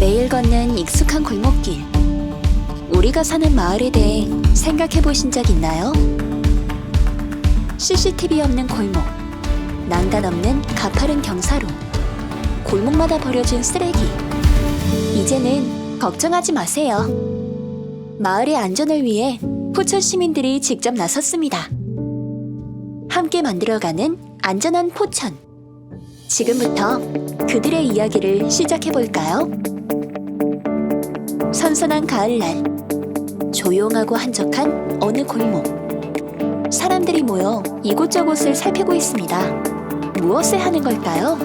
매일 걷는 익숙한 골목길. 우리가 사는 마을에 대해 생각해 보신 적 있나요? CCTV 없는 골목, 난간 없는 가파른 경사로, 골목마다 버려진 쓰레기. 이제는 걱정하지 마세요. 마을의 안전을 위해 포천 시민들이 직접 나섰습니다. 함께 만들어가는 안전한 포천. 지금부터 그들의 이야기를 시작해 볼까요? 선선한 가을날, 조용하고 한적한 어느 골목. 사람들이 모여 이곳저곳을 살피고 있습니다. 무엇을 하는 걸까요?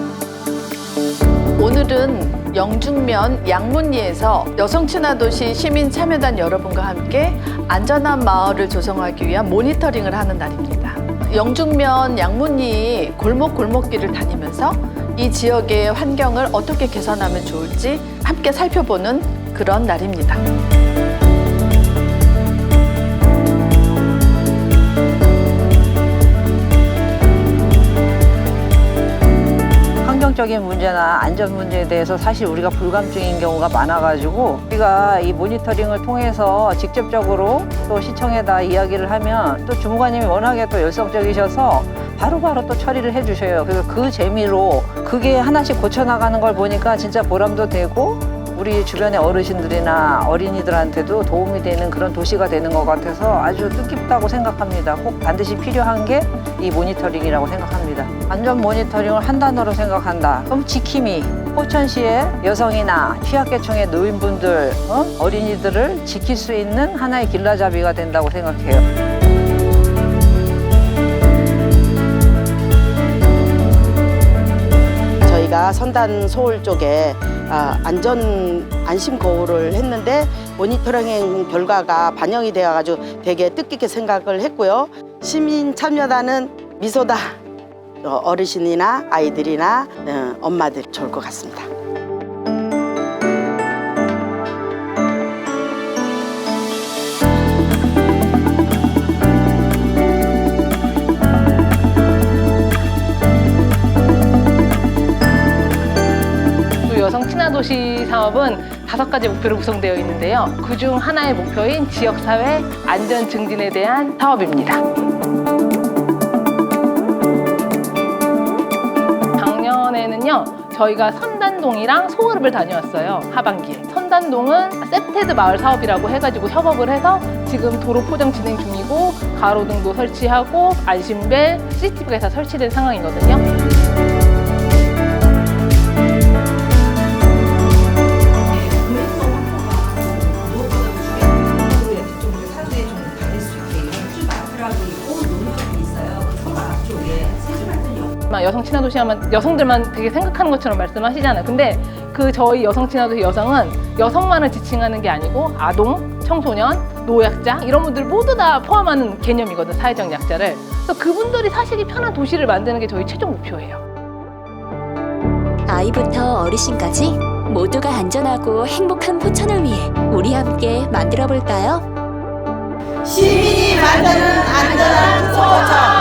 오늘은 영중면 양문리에서 여성 친화 도시 시민 참여단 여러분과 함께 안전한 마을을 조성하기 위한 모니터링을 하는 날입니다. 영중면 양문리 골목 골목길을 다니면서 이 지역의 환경을 어떻게 개선하면 좋을지 함께 살펴보는 그런 날입니다. 환경적인 문제나 안전 문제에 대해서 사실 우리가 불감증인 경우가 많아가지고 우리가 이 모니터링을 통해서 직접적으로 또 시청에다 이야기를 하면 또 주무관님이 워낙에 또 열성적이셔서 바로바로 또 처리를 해주셔요. 그래서 그 재미로 그게 하나씩 고쳐나가는 걸 보니까 진짜 보람도 되고 우리 주변의 어르신들이나 어린이들한테도 도움이 되는 그런 도시가 되는 것 같아서 아주 뜻깊다고 생각합니다. 꼭 반드시 필요한 게 이 모니터링이라고 생각합니다. 안전 모니터링을 한 단어로 생각한다. 그럼 지킴이. 포천시의 여성이나 취약계층의 노인분들, 어? 어린이들을 지킬 수 있는 하나의 길라잡이가 된다고 생각해요. 저희가 선단 소홀 쪽에 아, 안전 안심 거울을 했는데 모니터링 결과가 반영이 되어가지고 되게 뜻깊게 생각을 했고요. 시민 참여단은 미소다 어, 어르신이나 아이들이나 어, 엄마들 좋을 것 같습니다. 도시 사업은 다섯 가지 목표로 구성되어 있는데요. 그중 하나의 목표인 지역사회 안전 증진에 대한 사업입니다. 작년에는요, 저희가 선단동이랑 소그룹을 다녀왔어요. 하반기에. 선단동은 세테드 마을 사업이라고 해가지고 협업을 해서 지금 도로 포장 진행 중이고 가로등도 설치하고 안심벨, CCTV가 다 설치된 상황이거든요. 마크라고 있고 논문이 있어요. 그 서로 앞쪽에 세심한 역막 여성 친화도시 하면 여성들만 되게 생각하는 것처럼 말씀하시잖아요. 근데 그 저희 여성 친화도시 여성은 여성만을 지칭하는 게 아니고 아동, 청소년, 노약자 이런 분들 모두 다 포함하는 개념이거든 사회적 약자를. 그래서 그분들이 사시기 편한 도시를 만드는 게 저희 최종 목표예요. 아이부터 어르신까지 모두가 안전하고 행복한 포천을 위해 우리 함께 만들어 볼까요? 시민이 만드는안坐着.